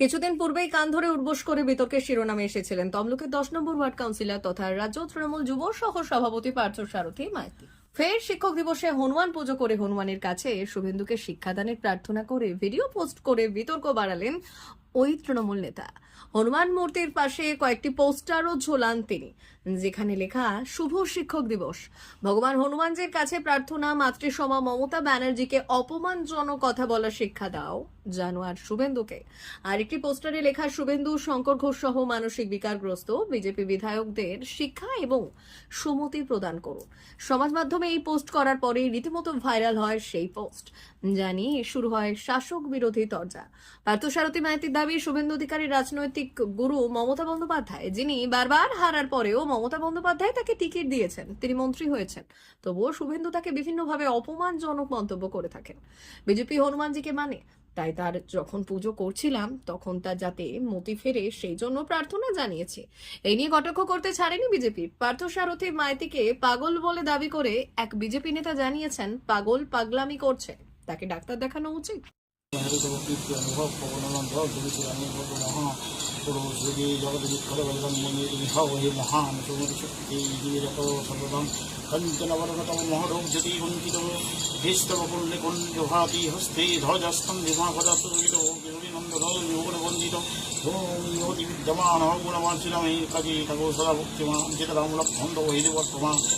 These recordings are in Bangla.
কিছুদিন পূর্বেই কান ধরে উর্বশ করে বিতর্কের শিরোনামে এসেছিলেন তমলুকের দশ নম্বর ওয়ার্ড কাউন্সিলর তথা রাজ্য তৃণমূল যুব সহ সভাপতি পার্থ সারথী মাইতি। ফের শিক্ষক দিবসে হনুমান পুজো করে হনুমানের কাছে শুভেন্দুকে শিক্ষাদানের প্রার্থনা করে ভিডিও পোস্ট করে বিতর্ক বাড়ালেন ওই তৃণমূল নেতা। হনুমান মূর্তির পাশে কয়েকটি পোস্টারও ঝোলান তিনি, যেখানে লেখা, শুভ শিক্ষক দিবস। ভগবান হনুমানজির কাছে প্রার্থনা, মাতৃসমা মমতা ব্যানার্জিকে অপমানজনক কথা বলা শিক্ষা দাও, জানোয়ার শুভেন্দুকে। আরেকটি পোস্টারে লেখা, শুভেন্দু, শঙ্কর ঘোষ সহ মানসিক বিকারগ্রস্ত বিজেপি বিধায়কদের শিক্ষা এবং সুমতি প্রদান করুন সমাজ মাধ্যমে এই পোস্ট করার পরে রীতিমতো ভাইরাল হয় সেই পোস্ট। জানি শুরু হয় শাসক বিরোধী তরজা। পার্থসারথী মাইতির দাবি শুভেন্দু অধিকারীর রাজনৈতিক গুরু মমতা বন্দ্যোপাধ্যায়, যিনি বারবার হারার পরেও মমতা বন্দ্যোপাধ্যায় তাকে টিকিট দিয়েছেন। তিনি মন্ত্রী হয়েছেন। তবুও শুভেন্দু তাকে বিভিন্নভাবে অপমানজনক মন্তব্য করে থাকেন। বিজেপি হনুমানজিকে মানে তাই তার যখন পুজো করছিলাম, তখন তার যাতে মতি ফেরে সেই জন্য প্রার্থনা জানিয়েছে। এই নিয়ে কটাক্ষ করতে ছাড়েনি বিজেপি। পার্থসারথী মাইতিকে পাগল বলে দাবি করে এক বিজেপি নেতা জানিয়েছেন, পাগল পাগলামি করছে। তাকে ডাক্তার দেখানো উচিত। হরিতবকীর্তি অনুভব পবনবন্ধ গুরুচিরানি মহা পুরুষ যোগী জগদ্বিক্ষর বলবন মুনি বিহব হে মহান জীবিরত সর্বদম কঞ্চনবরগতম মহরোগ জ্যোতি কুঞ্চিত ভীস্তব কুণ্ডে কুণ্ড ভাতি হস্তে ধ্বজস্তম গিরিনন্দন যোগনবন্দিত ওম যোগি বিদ্যমান গুণমার্জিনমে কাজে তগো সদা ভক্তিমান চিতরাম লক্ষন্দ হিদি বর্তমান রাধে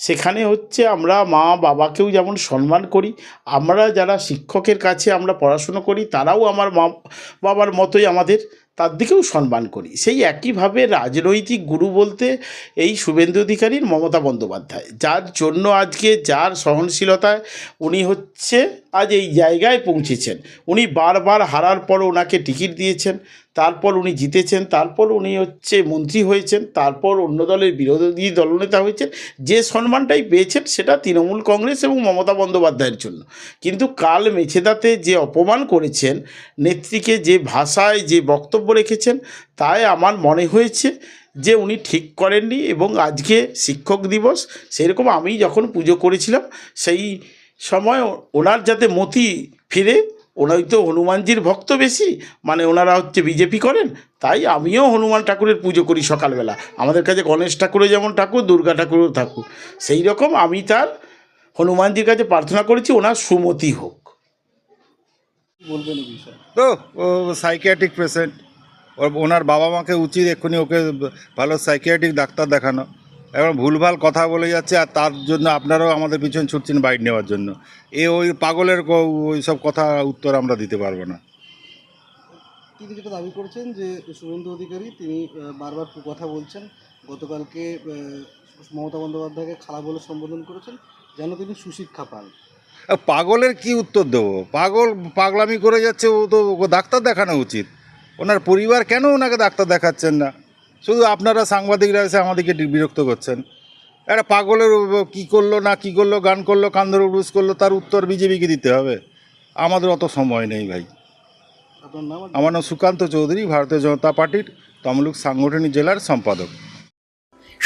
সেখানে হচ্ছে আমরা মা বাবাকেও যেমন সম্মান করি, আমরা যারা শিক্ষকের কাছে আমরা পড়াশুনো করি, তারাও আমার মা বাবার মতোই আমাদের তার দিকেও সম্মান করি। সেই একইভাবে রাজনৈতিক গুরু বলতে এই শুভেন্দু অধিকারীর মমতা বন্দ্যোপাধ্যায়, যার জন্য আজকে যার সহনশীলতায় উনি হচ্ছে আজ এই জায়গায় পৌঁছেছেন। উনি বারবার হারার পর ওনাকে টিকিট দিয়েছেন, তারপর উনি জিতেছেন, তারপর উনি হচ্ছে মন্ত্রী হয়েছেন, তারপর অন্য দলের বিরোধী দলনেতা হয়েছেন। যে সম্মানটাই পেয়েছেন সেটা তৃণমূল কংগ্রেস এবং মমতা বন্দ্যোপাধ্যায়ের জন্য। কিন্তু কাল মেছেদাতে যে অপমান করেছেন, নেত্রীকে যে ভাষায় যে বক্তব্য রেখেছেন, তাই আমার মনে হয়েছে যে উনি ঠিক করেননি এবং আজকে শিক্ষক দিবস, সেরকম আমি যখন পুজো করেছিলাম, সেই সময় ওনার যাতে মতি ফিরে, ওনাই তো হনুমানজির ভক্ত বেশি মানে ওনারা হচ্ছে বিজেপি করেন, তাই আমিও হনুমান ঠাকুরের পুজো করি সকালবেলা। আমাদের কাছে গণেশ ঠাকুরও যেমন ঠাকুর, দুর্গা ঠাকুরও ঠাকুর। সেই রকম আমি তার হনুমানজির কাছে প্রার্থনা করেছি, ওনার সুমতি হোক। তো, ও সাইকিয়াট্রিক পেশেন্ট ওনার বাবা মাকে উচিত এক্ষুনি ওকে ভালো সাইকিয়াট্রিক ডাক্তার দেখানো। এখন ভুলভাল কথা বলে যাচ্ছে আর তার জন্য আপনারাও আমাদের পিছন ছুটছেন বাইট নেওয়ার জন্য। এ ওই পাগলের ওই সব কথা উত্তর আমরা দিতে পারব না। তিনি যেটা দাবি করছেন যে শুভেন্দু অধিকারী তিনি বারবার কথা বলছেন। গতকালকে মমতা বন্দ্যোপাধ্যায়কে খারাপ বলে সম্বোধন করেছেন যেন তিনি সুশিক্ষা পান। পাগলের কি উত্তর দেবো? পাগল পাগলামি করে যাচ্ছে ও তো ডাক্তার দেখানো উচিত। ওনার পরিবার কেন ওনাকে ডাক্তার দেখাচ্ছেন না? শুধু আপনারা সাংবাদিকরা এসে আমাদেরকে বিরক্ত করছেন। একটা পাগলের কি করল না কি করল গান করল কান ধরে উড়ুস করল তার উত্তর বিজেপিকে দিতে হবে। আমাদের অত সময় নেই ভাই। আমার নাম সুকান্ত চৌধুরী ভারতীয় জনতা পার্টির তমলুক সাংগঠনিক জেলার সম্পাদক।